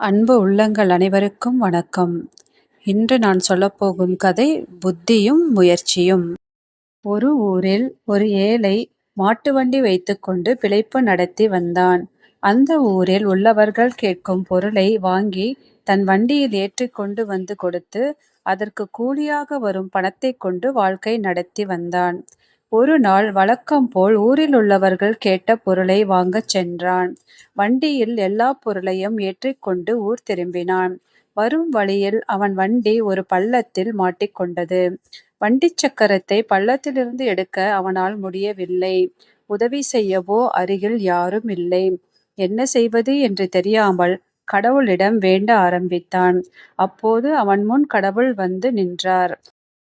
அன்பு உள்ளங்கள் அனைவருக்கும் வணக்கம். இன்று நான் சொல்லப்போகும் கதை புத்தியும் முயற்சியும். ஒரு ஊரில் ஒரு ஏழை மாட்டு வண்டி வைத்துக்கொண்டு பிழைப்பு நடத்தி வந்தான். அந்த ஊரில் உள்ளவர்கள் கேட்கும் பொருளை வாங்கி தன் வண்டியில் ஏற்றி கொண்டு வந்து கொடுத்து அதற்கு கூலியாக வரும் பணத்தை கொண்டு வாழ்க்கை நடத்தி வந்தான். ஒரு நாள் வழக்கம் போல் ஊரில் உள்ளவர்கள் கேட்ட பொருளை வாங்கச் சென்றான். வண்டியில் எல்லா பொருளையும் ஏற்றிக்கொண்டு ஊர் திரும்பினான். வரும் வழியில் அவன் வண்டி ஒரு பள்ளத்தில் மாட்டிக்கொண்டது. வண்டிச் சக்கரத்தை பள்ளத்திலிருந்து எடுக்க அவனால் முடியவில்லை. உதவி செய்யவோ அருகில் யாரும் இல்லை. என்ன செய்வது என்று தெரியாமல் கடவுளிடம் வேண்ட ஆரம்பித்தான். அப்போது அவன் முன் கடவுள் வந்து நின்றார்.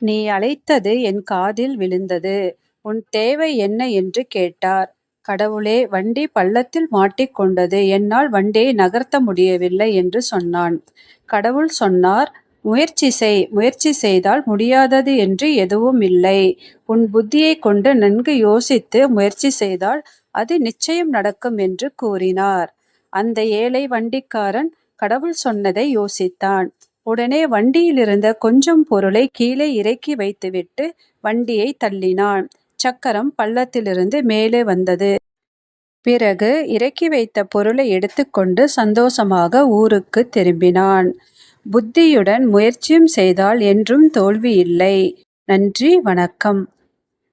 நீ அழைத்தது என் காதில் விழுந்தது. உன் தேவை என்ன என்று கேட்டார். கடவுளே வண்டி பள்ளத்தில் மாட்டிக்கொண்டது என்னால் வண்டியை நகர்த்த முடியவில்லை என்று சொன்னான். கடவுள் சொன்னார் முயற்சி செய் முயற்சி செய்தால் முடியாதது என்று எதுவும் இல்லை. உன் புத்தியை கொண்டு நன்கு யோசித்து முயற்சி செய்தால் அது நிச்சயம் நடக்கும் என்று கூறினார். அந்த ஏழை வண்டிக்காரன் கடவுள் சொன்னதை யோசித்தான். உடனே வண்டியிலிருந்த கொஞ்சம் பொருளை கீழே இறக்கி வைத்துவிட்டு வண்டியை தள்ளினான். சக்கரம் பள்ளத்திலிருந்து மேலே வந்தது. பிறகு இறக்கி வைத்த பொருளை எடுத்துக்கொண்டு சந்தோஷமாக ஊருக்குத் திரும்பினான். புத்தியுடன் முயற்சியும் செய்தால் என்றும் தோல்வி இல்லை. நன்றி வணக்கம்.